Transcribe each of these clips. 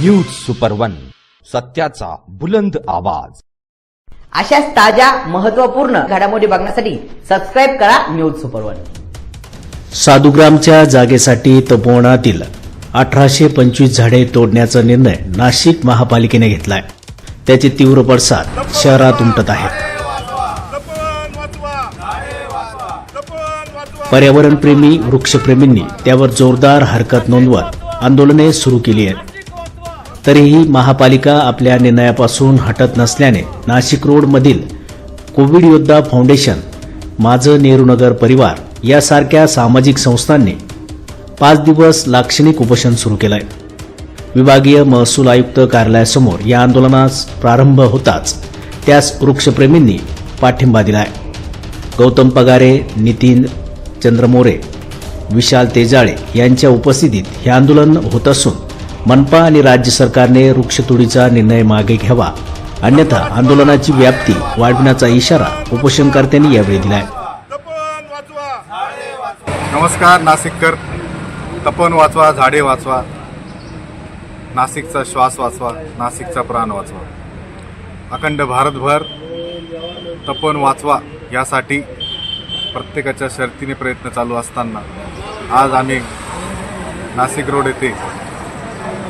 News super one सत्याचा बुलंद आवाज. अशाच ताज्या महत्त्वपूर्ण घडामोडी बघण्यासाठी सबस्क्राईब करा न्यूज सुपर वन साधुग्रामच्या जागेसाठी तपोवनातील अठराशे पंचवीस झाडे तोडण्याचा निर्णय नाशिक महापालिकेने घेतलाय. त्याचे तीव्र पडसाद शहरात उमटत आहेत पर्यावरणप्रेमी वृक्षप्रेमींनी त्यावर जोरदार हरकत नोंदवत आंदोलने सुरू केली आहेत. तरीही महापालिका आपल्या निर्णयापासून हटत नसल्याने नाशिक रोडमधील कोविड योद्धा फाउंडेशन माझं नेहरूनगर परिवार यासारख्या सामाजिक संस्थांनी पाच दिवस लाक्षणिक उपोषण सुरू केलंय. विभागीय महसूल आयुक्त कार्यालयासमोर या आंदोलनास प्रारंभ होताच त्यास वृक्षप्रेमींनी पाठिंबा दिलाय. गौतम पगारे नितीन चंद्रमोरे विशाल तेजाळे यांच्या उपस्थितीत हे आंदोलन होत असून मनपा आणि राज्य सरकारने वृक्षतोडीचा निर्णय मागे घ्यावा. अन्यथा आंदोलनाची व्याप्ती वाढविण्याचा इशारा उपोषणकर्त्यांनी यावेळी दिलाय. नमस्कार नाशिककर. तपन वाचवा झाडे वाचवा. नाशिकचा श्वास वाचवा नाशिकचा प्राण वाचवा. अखंड भारतभर तपन वाचवा यासाठी प्रत्येकाच्या शर्तीने प्रयत्न चालू असताना आज आम्ही नाशिक रोड येथे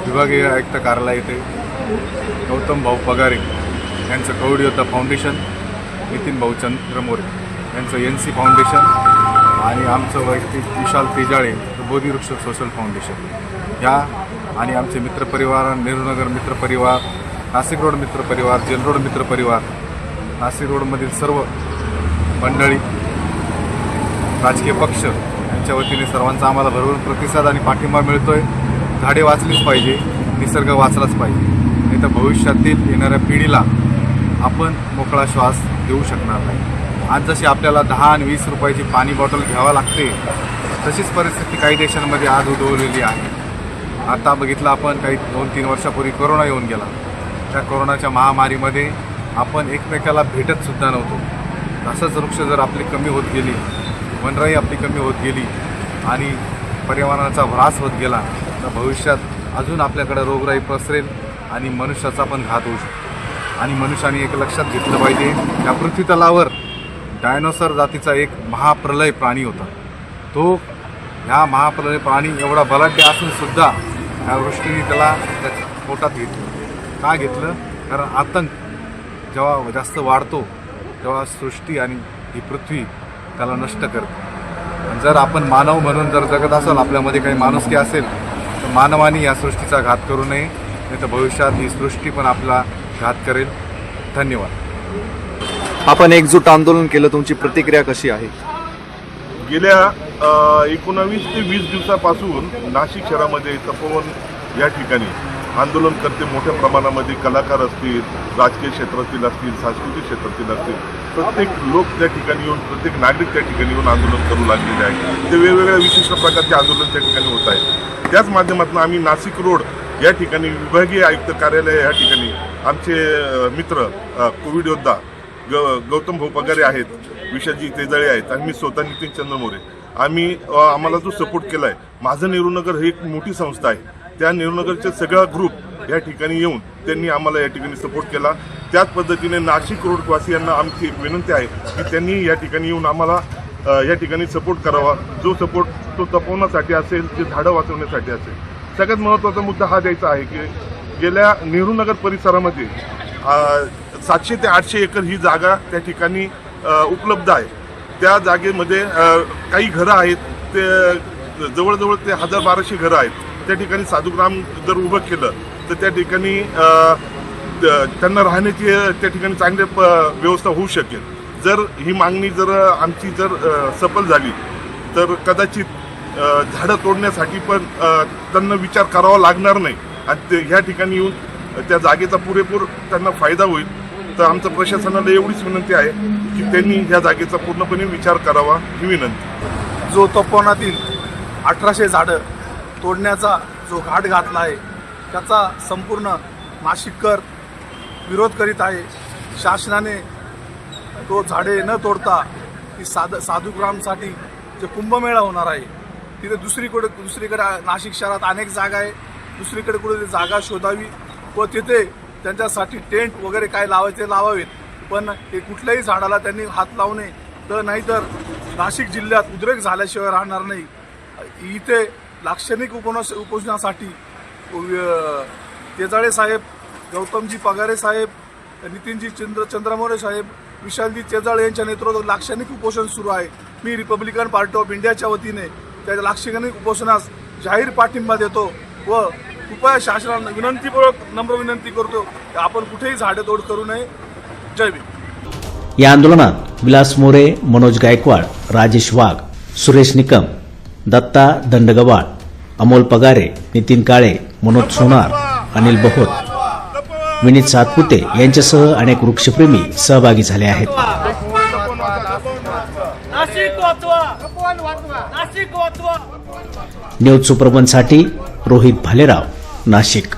विभागीय आयुक्त कार्यालय येथे गौतम भाऊ पगारे यांचं कवडी योद्धा फाउंडेशन नितीन भाऊ चंद्रमोरे यांचं एन सी फाउंडेशन आणि आमचं वैयक्तिक विशाल तेजाळे बोधिवृक्ष सोशल फाउंडेशन या आणि आमचे मित्रपरिवार नेहरूनगर मित्रपरिवार नाशिक रोड मित्रपरिवार जेल रोड मित्रपरिवार नाशिक रोडमधील सर्व मंडळी राजकीय पक्ष यांच्या वतीने सर्वांचा आम्हाला भरभरून प्रतिसाद आणि पाठिंबा मिळतो आहे झाडे वाचलीच पाहिजे निसर्ग वाचलाच पाहिजे. नाही तर भविष्यातील येणाऱ्या पिढीला आपण मोकळा श्वास देऊ शकणार नाही. आज जशी आपल्याला दहा आणि वीस रुपयाची पाणी बॉटल घ्यावा लागते तशीच परिस्थिती काही देशांमध्ये आज उद्भवलेली आहे. आता बघितलं आपण काही दोन तीन वर्षापूर्वी कोरोना येऊन गेला. त्या कोरोनाच्या महामारीमध्ये आपण एकमेकाला भेटत सुद्धा नव्हतो. असंच वृक्ष जर आपली कमी होत गेली वनराई आपली कमी होत गेली आणि पर्यावरणाचा ऱ्हास होत गेला तर भविष्यात अजून आपल्याकडं रोगराई पसरेल आणि मनुष्याचा पण घात होऊ शकतो. आणि मनुष्याने एक लक्षात घेतलं पाहिजे या पृथ्वीतलावर डायनोसर जातीचा एक महाप्रलय प्राणी होता. तो ह्या महाप्रलय प्राणी एवढा बलाढ्य असून सुद्धा ह्या वृष्टीने त्याला त्याच्या पोटात घेतलं. का घेतलं? कारण आतंक जेव्हा जास्त वाढतो तेव्हा सृष्टी आणि ही पृथ्वी त्याला नष्ट करते. जर आपण मानव म्हणून जर जगत असाल आपल्यामध्ये काही माणुसकी असेल तर मानवाने या सृष्टीचा घात करू नये नाही तर भविष्यात ही सृष्टी पण आपला घात करेल. धन्यवाद. आपण एकजूट आंदोलन केलं तुमची प्रतिक्रिया कशी आहे? गेल्या एकोणावीस ते वीस दिवसापासून नाशिक शहरामध्ये तपोवन या ठिकाणी आंदोलनकर्ते मोठ्या प्रमाणामध्ये कलाकार असतील राजकीय क्षेत्रातील असतील सांस्कृतिक क्षेत्रातील असतील. प्रत्येक लोक त्या ठिकाणी येऊन प्रत्येक नागरिक त्या ठिकाणी येऊन आंदोलन करू लागलेले आहे ते वेगवेगळ्या विशिष्ट प्रकारचे आंदोलन त्या ठिकाणी होत आहे. त्याच माध्यमातून आम्ही नाशिक रोड या ठिकाणी विभागीय आयुक्त कार्यालय या ठिकाणी आमचे मित्र कोविड योद्धा ग गौतम भाऊ पगारे आहेत विशाजी तेजाळे आहेत आणि मी स्वतः नितीन चंद्रमोरे आम्ही आम्हाला जो सपोर्ट केला आहे माझं नेहरूनगर ही एक मोठी संस्था आहे. त्या नेहरूनगरचे सगळा ग्रुप या ठिकाणी येऊन त्यांनी आम्हाला या ठिकाणी सपोर्ट केला. त्याच पद्धतीने नाशिक रोडवासियांना आमची विनंती आहे की त्यांनी या ठिकाणी येऊन आम्हाला या ठिकाणी सपोर्ट करावा. जो सपोर्ट तो तपवण्यासाठी असेल ते झाडं वाचवण्यासाठी असेल. सगळ्यात महत्त्वाचा मुद्दा हा द्यायचा आहे की गेल्या नेहरूनगर परिसरामध्ये सातशे ते आठशे एकर ही जागा त्या ठिकाणी उपलब्ध आहे. त्या जागेमध्ये काही घरं आहेत. ते जवळजवळ ते हजार बाराशे घरं आहेत. त्या ठिकाणी साधुग्राम जर उभं केलं तर त्या ठिकाणी त्यांना राहण्याची त्या ठिकाणी चांगली प- व्यवस्था होऊ शकेल. जर ही मागणी जर आमची जर सफल झाली तर कदाचित झाडं तोडण्यासाठी पण त्यांना विचार करावा लागणार नाही. आणि ते ह्या ठिकाणी येऊन त्या जागेचा पुरेपूर त्यांना फायदा होईल. तर आमचं प्रशासनाला एवढीच विनंती आहे की त्यांनी ह्या जागेचा पूर्णपणे विचार करावा ही विनंती. जो तपोवनातील अठराशे झाडं तोडण्याचा जो घाट घातला आहे त्याचा संपूर्ण नाशिककर विरोध करीत आहे. शासनाने तो झाडे न तोडता की साध साधुग्रामसाठी जे कुंभमेळा होणार आहे तिथे दुसरीकडे दुसरीकडे नाशिक शहरात अनेक जागा आहे. दुसरीकडे कुठे जागा शोधावी व तिथे त्यांच्यासाठी टेंट वगैरे काय लावायचे लावावेत. पण हे कुठल्याही झाडाला त्यांनी हात लावू नये तर नाहीतर नाशिक जिल्ह्यात उद्रेक झाल्याशिवाय राहणार नाही. इथे लाक्षणिक उपोष उपोषणासाठी तेजाळे साहेब गौतमजी पगारे साहेब नितीनजी चंद्र चंद्रमोरे साहेब विशालजी चेजाळ यांच्या नेतृत्वात लाक्षणिक उपोषण सुरू आहे. मी रिपब्लिकन पार्टी ऑफ इंडियाच्या वतीने त्या लाक्षणिक उपोषणास जाहीर पाठिंबा देतो व कृपया शासनाला विनंतीपूर्वक नम्र विनंती करतो की आपण कुठेही झाडे तोड करू नये. जय भीम. या आंदोलनात विलास मोरे मनोज गायकवाड राजेश वाघ सुरेश निकम दत्ता दंडगवाड अमोल पगारे नितीन काळे मनोज सोनार अनिल बहोत. विनीत सातपुते यांच्यासह अनेक वृक्षप्रेमी सहभागी झाले आहेत. न्यूज सुपरवनसाठी रोहित भालेराव नाशिक.